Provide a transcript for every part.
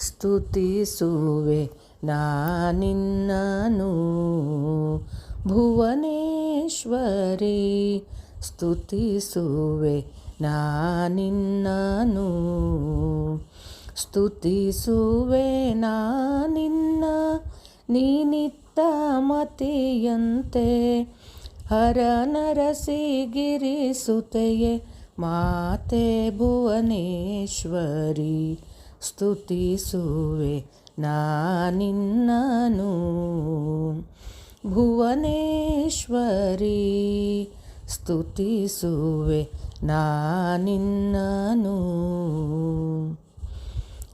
ಸ್ತುತಿಸುವೆ ನಾನಿನ್ನನು. ಭುವನೇಶ್ವರಿ ಸ್ತುತಿಸುವೆ ನಾನಿನ್ನನು. ಸ್ತುತಿಸುವೆ ನಾನಿನ್ನ ನೀನಿತ್ತ ಮತಿಯಂತೆ. ಹರ ನರಸಿಗಿರಿಸುತೆಯೇ ಮಾತೆ ಭುವನೇಶ್ವರಿ. ಸ್ತುತಿಸುವೆ ನಾನಿನ್ನನು ಭುವನೇಶ್ವರಿ ಸ್ತುತಿಸುವೆ ನಾನಿನ್ನನು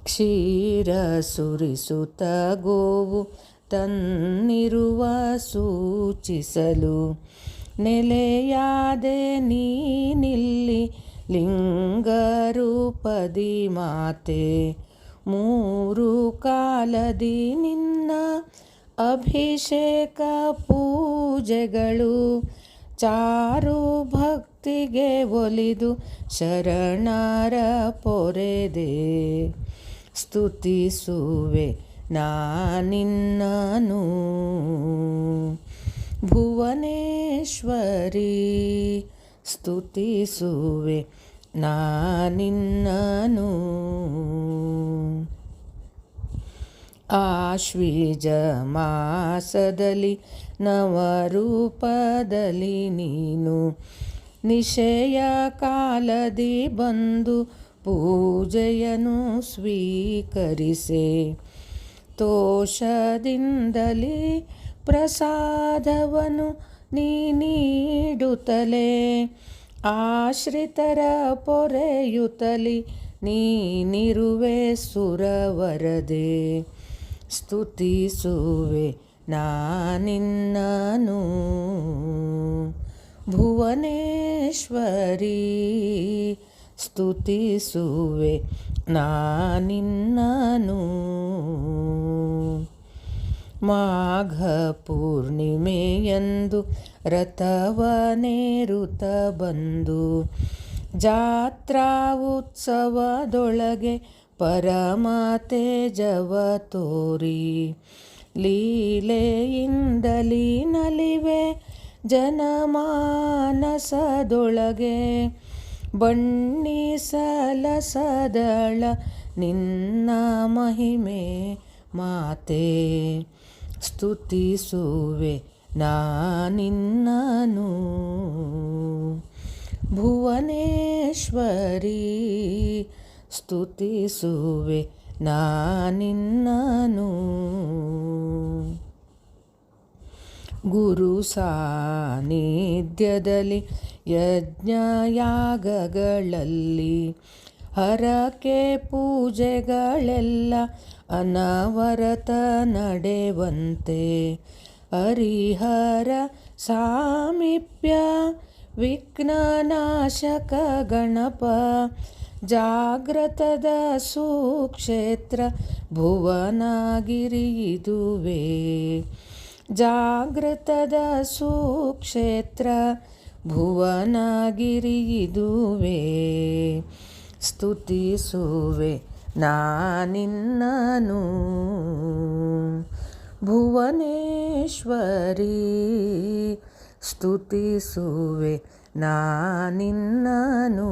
ಕ್ಷೀರ ಸುರಿಸುತ್ತ ಗೋವು ತನ್ನಿರುವ ಸೂಚಿಸಲು ನೆಲೆಯಾದೆ ನೀನಿಲ್ಲಿ ಲಿಂಗರೂಪದಿ ಮಾತೆ, ಮೂರು ಕಾಲದಿ ನಿನ್ನ ಅಭಿಷೇಕ ಪೂಜೆಗಳು. ಚಾರು ಭಕ್ತಿಗೆ ಒಲಿದು ಶರಣರ ಪೊರೆದೆ. ಸ್ತುತಿಸುವೆ ನಾನಿನ್ನನು. ಭುವನೇಶ್ವರಿ ಸ್ತುತಿಸುವೆ ನಾನಿನ್ನನು ಆಶ್ವೀಜ ಮಾಸದಲ್ಲಿ ನವರೂಪದಲ್ಲಿ ನೀನು ನಿಶೆಯ ಕಾಲದಿ ಬಂದು ಪೂಜೆಯನ್ನು ಸ್ವೀಕರಿಸೆ. ತೋಷದಿಂದಲೇ ಪ್ರಸಾದವನ್ನು ನೀ ನೀಡುತ್ತಲೇ ಆಶ್ರಿತರ ಪೊರೆಯುತ್ತಲಿ ನೀನಿರುವೆ ಸುರವರದೆ ಸ್ತುತಿಸುವೆ ನಾನಿನ್ನನು. ಭುವನೇಶ್ವರಿ ಸ್ತುತಿಸುವೆ ನಾನಿನ್ನನು. ಮಾಘ ಪೂರ್ಣಿಮೆಯಂದು ರಥವನೇರುತ ಬಂದು ಜಾತ್ರಾ ಉತ್ಸವದೊಳಗೆ ಪರಮಾತೇಜವ ತೋರಿ. ಲೀಲೆಯಿಂದಲೀ ನಲಿವೆ ಜನಮಾನಸದೊಳಗೆ ಬಣ್ಣಿಸಲಸದಳ ನಿನ್ನ ಮಹಿಮೆ ಮಾತೆ. ಸ್ತುತಿಸುವೆ ನಾನಿನ್ನನು ಭುವನೇಶ್ವರಿ ಸ್ತುತಿಸುವೆ ನಾನಿನ್ನನು ಗುರು ಸಾನ್ನಿಧ್ಯದಲ್ಲಿ ಯಜ್ಞಯಾಗಗಳಲ್ಲಿ ಹರಕೆ ಪೂಜೆಗಳೆಲ್ಲ ಅನವರತ ನಡೆವಂತೆ. ಹರಿಹರ ಸಾಮೀಪ್ಯ ವಿಘ್ನನಾಶಕ ಗಣಪ ಜಾಗ್ರತದ ಸುಕ್ಷೇತ್ರ ಭುವನಾಗಿರಿಯಿದುವೆ. ಜಾಗ್ರತದ ಸುಕ್ಷೇತ್ರ ಭುವನಗಿರಿ ಇದುವೇ ಸ್ತುತಿಸುವೆ ನಾನಿನ್ನನು ಭುವನೇಶ್ವರಿ ಸ್ತುತಿಸುವೆ ನಾನಿನ್ನನು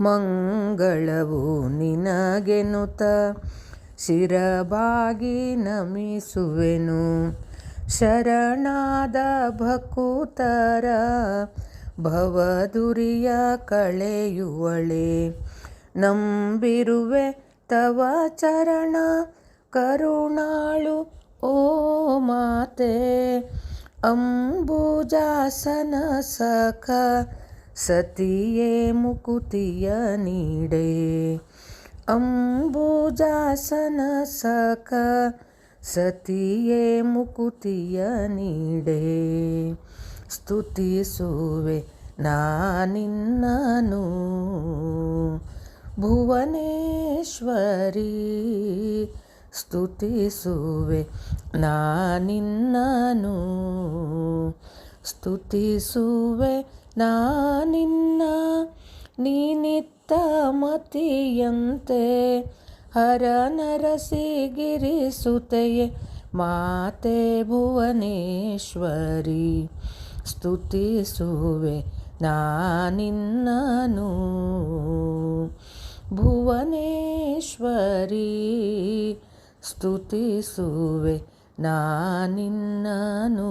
ಮಂಗಳವು ನಿನಗೆನುತ ಶಿರಬಾಗಿ ನಮಿಸುವೆನು. ಶರಣಾದ ಭಕುತರ ಭವದುರಿಯ ಕಳೆಯುವಳೆ ನಂಬಿರುವೆ ತವ ಚರಣ ಕರುಣಾಳು ಓ ಮಾತೆ ಅಂಬುಜಾಸನ ಸಖ ಸತಿಯೇ ಮುಕುತಿಯ ನೀಡೆ ಅಂಬುಜಾಸನ ಸಖ ಸತಿಯೇ ಮುಕುತಿಯ ನೀಡೆ ಸ್ತುತಿಸುವೆ ನಾನಿನ್ನನು ಭುವನೇಶ್ವರಿ ಸ್ತುತಿಸುವೆ ನಾನಿನ್ನನು ಸ್ತುತಿಸುವೆ ನಾನಿನ್ನ ನೀನಿತ್ತ ಮತಿಯಂತೆ ಹರ ನರಸಿಗಿರಿಸುತೆಯೇ ಮಾತೆ ಭುವನೇಶ್ವರಿ. ಸ್ತುತಿಸುವೆ ನಾನಿನ್ನನು ಭುವನೇಶ್ವರಿ ಸ್ತುತಿಸುವೆ ನಾನಿನ್ನನು